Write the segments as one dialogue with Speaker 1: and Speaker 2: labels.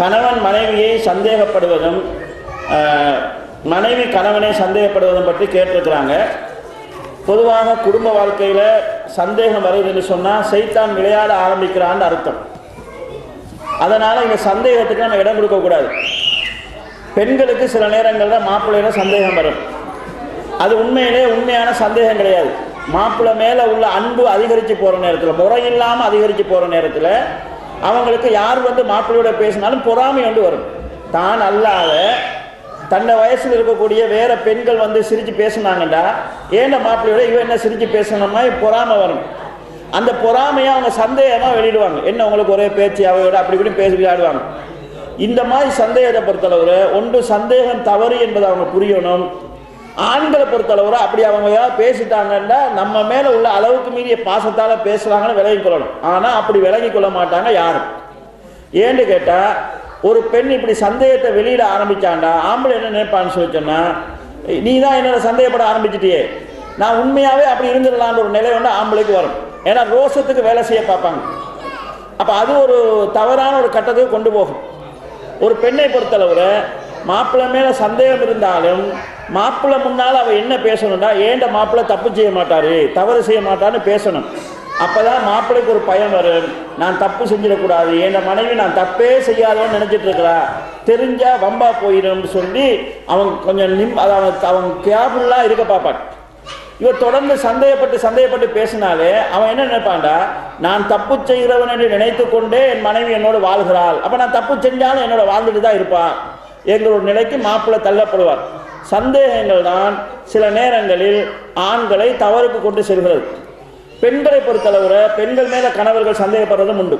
Speaker 1: கணவன் மனைவியை சந்தேகப்படுவதும் மனைவி கணவனை சந்தேகப்படுவதும் பற்றி கேட்டிருக்கிறாங்க. பொதுவாக குடும்ப வாழ்க்கையில் சந்தேகம் வருதுன்னு சொன்னால் சைத்தான் விளையாட ஆரம்பிக்கிறான்னு அர்த்தம். அதனால் இந்த சந்தேகத்துக்கு நம்ம இடம் கொடுக்கக்கூடாது பெண்களுக்கு சில நேரங்களில் மாப்பிள்ளையில் சந்தேகம் வரும். அது உண்மையிலே உண்மையான சந்தேகம் கிடையாது. மாப்பிள்ளை மேலே உள்ள அன்பு அதிகரித்து போகிற நேரத்தில் முறையில்லாமல் அதிகரித்து போகிற நேரத்தில் அவங்களுக்கு யார் வந்து மாப்பிள்ளையோட பேசினாலும் பொறாமை வந்து வரும். தான் அல்லாத தன்னை வயசில் இருக்கக்கூடிய வேற பெண்கள் வந்து சிரித்து பேசினாங்கடா ஏன்டா மாப்பிள்ளையோட இவன் என்ன சிரித்து பேசணுமா பொறாமை வரும். அந்த பொறாமையை அவங்க சந்தேகமாக வெளியிடுவாங்க. என்ன உங்களுக்கு ஒரே பேச்சு அவையோட அப்படி இப்படி பேசி விளையாடுவாங்க இந்த மாதிரி சந்தேகத்தை பொறுத்தளவில் ஒன்று சந்தேகம் தவறு என்பதை அவங்க புரியணும். ஆண்களை பொறுத்தளவில் அப்படி அவங்க ஏதாவது பேசிட்டாங்கன்னா நம்ம மேலே உள்ள அளவுக்கு மீறிய பாசத்தால் பேசுகிறாங்கன்னு விலகி கொள்ளணும். ஆனால் அப்படி விலகி கொள்ள மாட்டாங்க யாரும். ஏன்னு கேட்டால் ஒரு பெண் இப்படி சந்தேகத்தை வெளியிட ஆரம்பிச்சாண்டா ஆம்பளை என்ன நினைப்பான்னு சொல்லி சொன்னா நீ தான் என்னோட சந்தேகப்பட ஆரம்பிச்சிட்டியே. நான் உண்மையாகவே அப்படி இருந்துடலான்ற ஒரு நிலை வந்து ஆம்பளைக்கு வரும். ஏன்னா ரோஷத்துக்கு வேலை செய்ய பார்ப்பாங்க. அப்போ அது ஒரு தவறான ஒரு கட்டத்துக்கு கொண்டு போகும். ஒரு பெண்ணை பொறுத்தளவில் மாப்பிள்ளை மேலே சந்தேகம் இருந்தாலும் மாப்பிள்ளை முன்னால் அவள் என்ன பேசணும்டா? ஏண்ட மாப்பிள்ளை தப்பு செய்ய மாட்டார்? தவறு செய்ய மாட்டான்னு பேசணும். அப்போ தான் மாப்பிள்ளைக்கு ஒரு பயம் வரும். நான் தப்பு செஞ்சிடக்கூடாது. என் மனைவி நான் தப்பே செய்யாதவன்னு நினச்சிட்டு இருக்கிறா? தெரிஞ்சால் வம்பா போயிடும்னு சொல்லி அவன் கொஞ்சம் நிம் அதை அவன் அவன் கேர்ஃபுல்லாக இருக்க பார்ப்பான். இவன் தொடர்ந்து சந்தேகப்பட்டு சந்தேகப்பட்டு பேசினாலே அவன் என்ன நினைப்பான்டா? நான் தப்பு செய்கிறவன் என்று நினைத்து கொண்டே என் மனைவி என்னோடு வாழ்கிறாள். அப்போ நான் தப்பு செஞ்சாலும் என்னோட வாழ்ந்துட்டு தான் இருப்பான் எங்களோட நிலைக்கு மாப்பிள்ளை தள்ளப்படுவார். சந்தேகங்கள் தான் சில நேரங்களில் ஆண்களை தவறுக்கு கொண்டு செல்கிறது. பெண்களை பொறுத்தளவில் பெண்கள் மேலே கணவர்கள் சந்தேகப்படுறதும் உண்டு.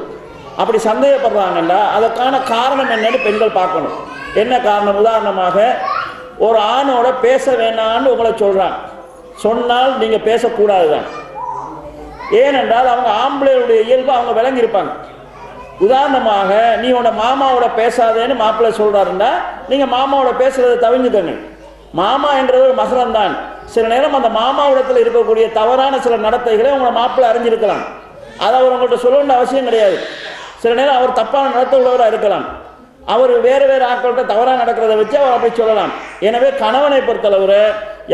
Speaker 1: அப்படி சந்தேகப்படுறாங்கன்னா அதற்கான காரணம் என்னன்னு பெண்கள் பார்க்கணும். என்ன காரணம்? உதாரணமாக ஒரு ஆணோட பேச வேணான்னு உங்களை சொல்கிறான் சொன்னால் நீங்கள் பேசக்கூடாது தான் ஏனென்றால் அவங்க ஆம்பளையுடைய இயல்பு அவங்க விளங்கியிருப்பாங்க. உதாரணமாக நீ உன்னோட மாமாவோட பேசாதேன்னு மாப்பிள்ளை சொல்கிறாருன்னா நீங்கள் மாமாவோட பேசுகிறத தவிர்த்துக்கங்க. மாமா என்றது ஒரு மகரம் தான் சில நேரம் அந்த மாமாவிடத்தில் இருக்கக்கூடிய தவறான சில நடத்தைகளை உங்களை மாப்பிள்ளை அறிஞ்சிருக்கலாம். அதை அவர் உங்கள்கிட்ட சொல்ல வேண்டிய அவசியம் கிடையாது. சில நேரம் அவர் தப்பான நடத்த உள்ளவராக இருக்கலாம். அவர் வேறு வேறு ஆட்கள்கிட்ட தவறாக நடக்கிறத வச்சு அவர் அப்படி சொல்லலாம். எனவே கணவனை பொறுத்தளவு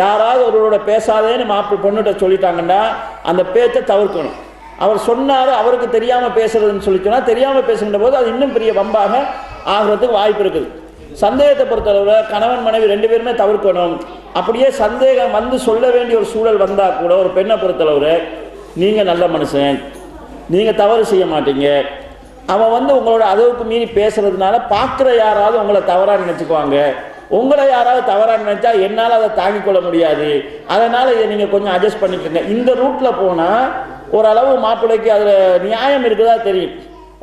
Speaker 1: யாராவது ஒருவரோட பேசாதேன்னு மாப்பிள்ளை பொண்ணுகிட்ட சொல்லிட்டாங்கன்னா அந்த பேச்சை தவிர்க்கணும். அவர் சொன்னார் அவருக்கு தெரியாமல் பேசுறதுன்னு சொல்லி சொன்னால் தெரியாமல் பேசுகின்ற போது அது இன்னும் பெரிய வம்பாக ஆகிறதுக்கு வாய்ப்பு இருக்குது. சந்தேகத்தை பொறுத்தளவில் கணவன் மனைவி ரெண்டு பேருமே தவிர்க்கணும். அப்படியே சந்தேகம் வந்து சொல்ல வேண்டிய ஒரு சூழல் வந்தால் கூட ஒரு பெண்ணை பொறுத்தளவில் நீங்கள் நல்ல மனுஷன். நீங்கள் தவறு செய்ய மாட்டீங்க. அவன் வந்து உங்களோட அளவுக்கு மீறி பேசுறதுனால பார்க்குற யாராவது உங்களை தவறாக நினச்சிக்குவாங்க. உங்களை யாராவது தவறாக நினச்சா என்னால் அதை தாங்கிக் கொள்ள முடியாது. அதனால் இதை நீங்கள் கொஞ்சம் அட்ஜஸ்ட் பண்ணிக்கோங்க இந்த ரூட்டில் போனால் ஓரளவு மாப்பிள்ளைக்கு அதில் நியாயம் இருக்குதா தெரியும்.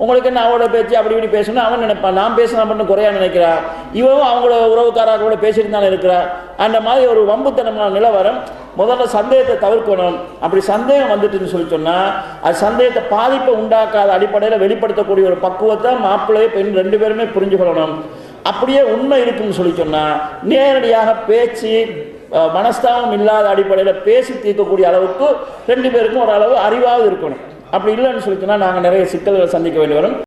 Speaker 1: உங்களுக்கு என்ன அவளோட பேச்சு அப்படி இப்படி பேசணும் அவன் நினைப்பான். நான் பேசினா மட்டும் குறையா நினைக்கிறான் இவன் அவங்களோட உறவுக்காராக கூட பேசிட்டு தான் இருக்கிறா அந்த மாதிரி ஒரு வம்புத்தனமான நிலவரம் முதல்ல சந்தேகத்தை தவிர்க்கணும். அப்படி சந்தேகம் வந்துட்டுன்னு சொல்லி சொன்னால் அது சந்தேகத்தை பாதிப்பை உண்டாக்காத அடிப்படையில் வெளிப்படுத்தக்கூடிய ஒரு பக்குவத்தை மாப்பிள்ளை பெண் ரெண்டு பேருமே புரிஞ்சு கொள்ளணும் அப்படியே உண்மை இருக்குன்னு சொல்லி சொன்னால் நேரடியாக பேச்சு மனஸ்தாபம் இல்லாத அடிப்படையில் பேசி தீர்க்கக்கூடிய அளவுக்கு ரெண்டு பேருக்கும் ஒரு அளவு அறிவாவது இருக்கணும். அப்படி இல்லைன்னு சொல்லி சொன்னால் நாங்கள் நிறைய சிக்கல்களை சந்திக்க வேண்டி வரும்.